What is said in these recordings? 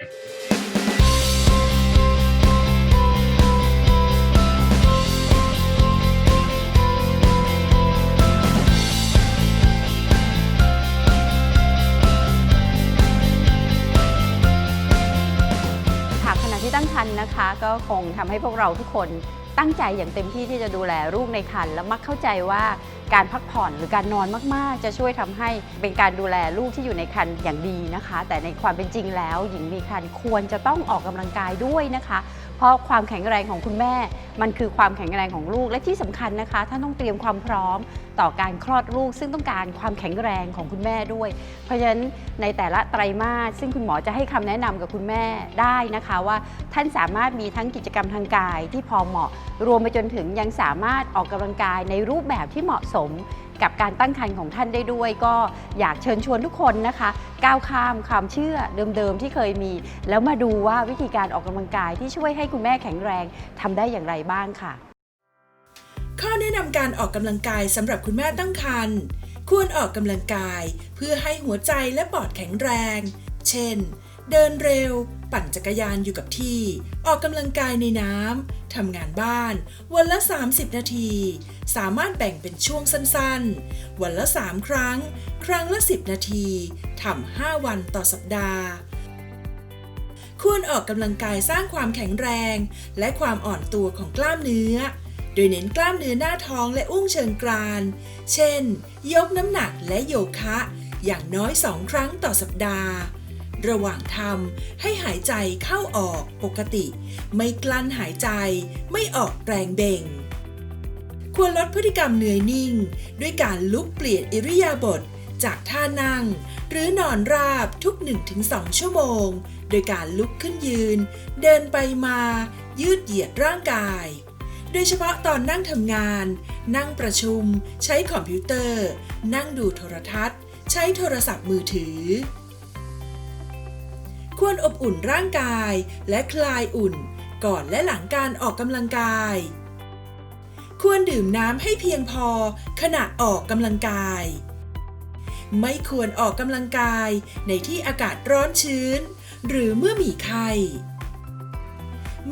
ค่ะขณะที่ตั้งครรภ์นะคะ ก็คงทำให้พวกเราทุกคนตั้งใจอย่างเต็มที่ที่จะดูแลลูกในครรภ์และมักเข้าใจว่า การพักผ่อนหรือการนอนมากๆ จะช่วยทำให้เป็นการดูแลลูกที่อยู่ในครรภ์อย่างดีนะคะ แต่ในความเป็นจริงแล้ว หญิงมีครรภ์ควรจะต้องออกกำลังกายด้วยนะคะ เพราะความแข็งแรงของคุณแม่ มันคือความแข็งแรงของลูก และที่สำคัญนะคะท่านต้องเตรียมความพร้อมต่อการคลอดลูก ซึ่งต้องการความแข็งแรงของคุณแม่ด้วย เพราะฉะนั้นในแต่ละไตรมาสซึ่งคุณหมอจะให้คำแนะนำกับคุณแม่ได้นะคะว่าท่านสามารถมีทั้งกิจกรรมทางกายที่พอเหมาะ รวมไปจนถึงยังสามารถออกกำลังกายในรูปแบบที่เหมาะสม กับการตั้งครรภ์ของท่านได้ด้วย ก็อยากเชิญชวนทุกคนนะคะ ก้าวข้ามความเชื่อเดิมๆที่เคยมี แล้วมาดูว่าวิธีการออกกำลังกายที่ช่วยให้คุณแม่แข็งแรงทำได้อย่างไรบ้างค่ะ ข้อแนะนำการออกกำลังกายสำหรับคุณแม่ตั้งครรภ์ควรออกกำลังกายเพื่อให้หัวใจและปอดแข็งแรง เช่น เดินเร็ว ปั่นจักรยานอยู่กับที่ ออกกำลังกายในน้ำทำงานบ้าน วันละ 30 นาที สามารถแบ่งเป็นช่วงสั้นๆ วันละ 3 ครั้ง ครั้งละ 10 นาทีทำ5วันต่อสัปดาห์ควรออกกำลังกายสร้างความแข็งแรง และความอ่อนตัวของกล้ามเนื้อ โดยเน้นกล้ามเนื้อหน้าท้องและอุ้งเชิงกราน เช่น ยกน้ำหนักและโยคะ อย่างน้อย 2 ครั้งต่อสัปดาห์ ระหว่างทำให้หายใจเข้าออกปกติ ไม่กลั้นหายใจ ไม่ออกแรงเบ่ง ควรลดพฤติกรรมเหนื่อยนิ่ง ด้วยการลุกเปลี่ยนอิริยาบถจากท่านั่ง หรือนอนราบทุก 1-2 ชั่วโมง โดยการลุกขึ้นยืน เดินไปมา ยืดเหยียดร่างกาย โดยเฉพาะตอนนั่งทำงาน นั่งประชุม ใช้คอมพิวเตอร์ นั่งดูโทรทัศน์ ใช้โทรศัพท์มือถือ ควรอบอุ่นร่างกาย และคลายอุ่น ก่อนและหลังการออกกำลังกาย ควรดื่มน้ำให้เพียงพอขณะออกกำลังกาย ไม่ควรออกกำลังกายในที่อากาศร้อนชื้น หรือเมื่อมีไข้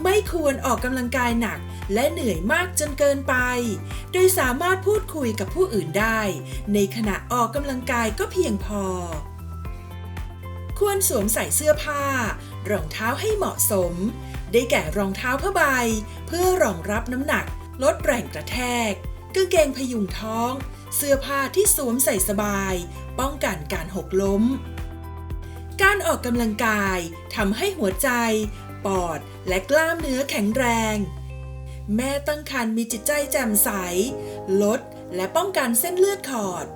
ไม่ควรออกกำลังกายหนักและเหนื่อยมากจนเกินไป โดยสามารถพูดคุยกับผู้อื่นได้ ในขณะออกกำลังกายก็เพียงพอ ควรสวมใส่เสื้อผ้า รองเท้าให้เหมาะสม ได้แก่รองเท้าผ้าใบ เพื่อรองรับน้ำหนัก ลดแรงกระแทกกางเกงพยุงท้อง เสื้อผ้าที่สวมใส่สบาย ป้องกันการหกล้ม การออกกำลังกายทำให้หัวใจ ปอดและกล้ามเนื้อแข็งแรง แม่ตั้งครรภ์มีจิตใจแจ่มใส ลดและป้องกันเส้นเลือดขอด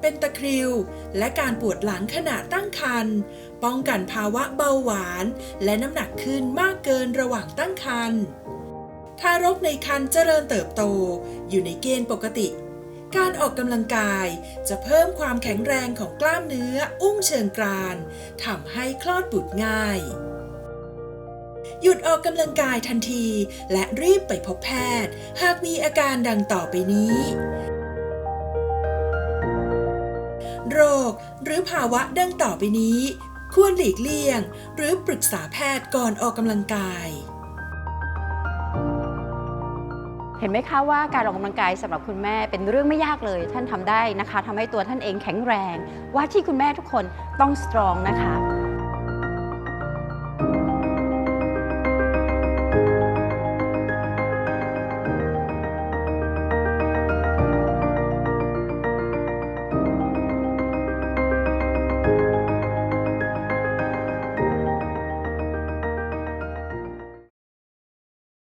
เป็นตะคริว และการปวดหลังขณะตั้งครรภ์ป้องกันภาวะเบาหวาน และน้ำหนักขึ้นมากเกินระหว่างตั้งครรภ์ทารกในครรภ์เจริญเติบโต อยู่ในเกณฑ์ปกติ การออกกำลังกายจะเพิ่มความแข็งแรงของกล้ามเนื้ออุ้งเชิงกรานทำให้คลอดบุตรง่าย หยุดออกกำลังกายทันที และรีบไปพบแพทย์ หากมีอาการดังต่อไปนี้ รือภาวะดังต่อไปนี้ ควรหลีกเลี่ยง หรือปรึกษาแพทย์ก่อนออกกำลังกาย เห็นไหมคะว่าการออกกำลังกายสำหรับคุณแม่เป็นเรื่องไม่ยากเลย ท่านทำได้นะคะทำให้ตัวท่านเองแข็งแรง ว่าที่คุณแม่ทุกคนต้องสตรองนะคะ